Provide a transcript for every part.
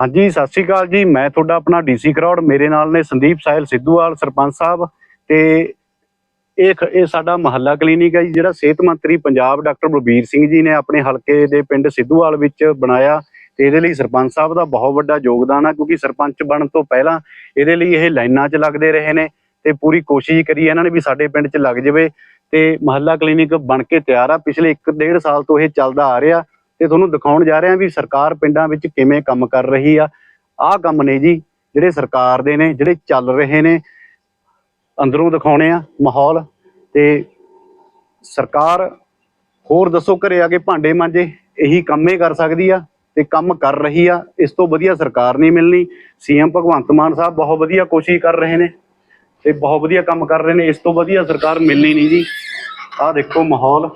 ਹਾਂਜੀ, ਸਤਿ ਸ਼੍ਰੀ ਅਕਾਲ ਜੀ। ਮੈਂ ਤੁਹਾਡਾ ਆਪਣਾ ਡੀਸੀ ਕਰੌੜ। ਮੇਰੇ ਨਾਲ ਨੇ ਸੰਦੀਪ ਸਾਹਿਲ ਸਿੱਧੂਵਾਲ, ਸਰਪੰਚ ਸਾਹਿਬ ਤੇ ਇਹ ਇਹ ਸਾਡਾ ਮਹੱਲਾ ਕਲੀਨਿਕ ਹੈ ਜੀ, ਜਿਹੜਾ ਸਿਹਤ ਮੰਤਰੀ ਪੰਜਾਬ ਡਾਕਟਰ ਬਲਬੀਰ ਸਿੰਘ ਜੀ ਨੇ ਆਪਣੇ ਹਲਕੇ ਦੇ ਪਿੰਡ ਸਿੱਧੂਵਾਲ ਵਿੱਚ ਬਣਾਇਆ ਤੇ ਇਹਦੇ ਲਈ ਸਰਪੰਚ ਸਾਹਿਬ ਦਾ ਬਹੁਤ ਵੱਡਾ ਯੋਗਦਾਨ ਆ, ਕਿਉਂਕਿ ਸਰਪੰਚ ਬਣਨ ਤੋਂ ਪਹਿਲਾਂ ਇਹਦੇ ਲਈ ਇਹ ਲਾਈਨਾਂ 'ਚ ਲੱਗਦੇ ਰਹੇ ਨੇ ਤੇ ਪੂਰੀ ਕੋਸ਼ਿਸ਼ ਕਰੀ ਇਹਨਾਂ ਨੇ ਵੀ ਸਾਡੇ ਪਿੰਡ 'ਚ ਲੱਗ ਜਾਵੇ ਤੇ ਮਹੱਲਾ ਕਲੀਨਿਕ ਬਣ ਕੇ ਤਿਆਰ ਆ। ਪਿਛਲੇ 1.5 ਸਾਲ ਤੋਂ ਇਹ ਚੱਲਦਾ ਆ ਰਿਹਾ। ਤੇ ਤੁਹਾਨੂੰ ਦਿਖਾਉਣ ਜਾ ਰਹੇ ਹਾਂ ਵੀ ਸਰਕਾਰ ਪਿੰਡਾਂ ਵਿੱਚ ਕਿਵੇਂ ਕੰਮ ਕਰ ਰਹੀ ਆ। ਆਹ ਕੰਮ ਨੇ ਜੀ, ਜਿਹੜੇ ਸਰਕਾਰ ਦੇ ਨੇ, ਜਿਹੜੇ ਚੱਲ ਰਹੇ ਨੇ, ਅੰਦਰੋਂ ਦਿਖਾਉਣੇ ਆ ਮਾਹੌਲ ਤੇ ਸਰਕਾਰ ਹੋਰ ਦੱਸੋ ਘਰੇ ਆ ਕੇ ਭਾਂਡੇ ਮਾਂਜੇ, ਇਹੀ ਕੰਮ ਹੀ ਕਰ ਸਕਦੀ ਆ ਤੇ ਕੰਮ ਕਰ ਰਹੀ ਆ, ਇਸ ਤੋਂ ਵਧੀਆ ਸਰਕਾਰ ਨਹੀਂ ਮਿਲਣੀ। ਸੀਐਮ ਭਗਵੰਤ ਮਾਨ ਸਾਹਿਬ ਬਹੁਤ ਵਧੀਆ ਕੋਸ਼ਿਸ਼ ਕਰ ਰਹੇ ਨੇ ਤੇ ਬਹੁਤ ਵਧੀਆ ਕੰਮ ਕਰ ਰਹੇ ਨੇ, ਇਸ ਤੋਂ ਵਧੀਆ ਸਰਕਾਰ ਮਿਲਣੀ ਨਹੀਂ ਜੀ। ਆਹ ਦੇਖੋ ਮਾਹੌਲ।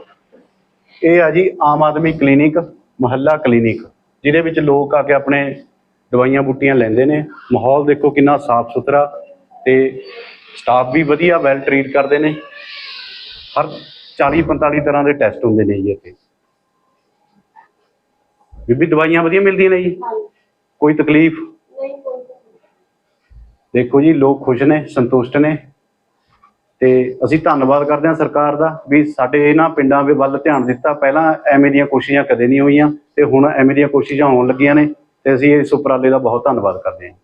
ਇਹ ਆ ਜੀ ਆਮ ਆਦਮੀ ਕਲੀਨਿਕ, ਮਹੱਲਾ ਕਲੀਨਿਕ, ਜਿਹਦੇ ਵਿੱਚ ਲੋਕ ਆ ਕੇ ਆਪਣੇ ਦਵਾਈਆਂ ਬੂਟੀਆਂ ਲੈਂਦੇ ਨੇ। ਮਾਹੌਲ ਦੇਖੋ ਕਿੰਨਾ ਸਾਫ਼ ਸੁਥਰਾ ਤੇ ਸਟਾਫ ਵੀ ਵਧੀਆ ਵੈਲ ਟਰੀਟ ਕਰਦੇ ਨੇ। ਹਰ 40 45 ਤਰ੍ਹਾਂ ਦੇ ਟੈਸਟ ਹੁੰਦੇ ਨੇ ਜੀ ਇੱਥੇ। ਬੀਬੀ, ਦਵਾਈਆਂ ਵਧੀਆ ਮਿਲਦੀਆਂ ਨੇ ਜੀ? ਕੋਈ ਤਕਲੀਫ? ਦੇਖੋ ਜੀ, ਲੋਕ ਖੁਸ਼ ਨੇ, ਸੰਤੁਸ਼ਟ ਨੇ। ਤੇ ਅਸੀਂ ਧੰਨਵਾਦ ਕਰਦੇ ਹਾਂ ਸਰਕਾਰ ਦਾ ਵੀ ਸਾਡੇ ਇਹਨਾਂ ਪਿੰਡਾਂ ਦੇ ਵੱਲ ਧਿਆਨ ਦਿੱਤਾ। ਪਹਿਲਾਂ ਐਵੇਂ ਦੀਆਂ ਕੋਸ਼ਿਸ਼ਾਂ ਕਦੇ ਨਹੀਂ ਹੋਈਆਂ ਤੇ ਹੁਣ ਐਵੇਂ ਦੀਆਂ ਕੋਸ਼ਿਸ਼ਾਂ ਹੋਣ ਲੱਗੀਆਂ ਨੇ ਤੇ ਅਸੀਂ ਇਸ ਉਪਰਾਲੇ ਦਾ ਬਹੁਤ ਧੰਨਵਾਦ ਕਰਦੇ ਹਾਂ।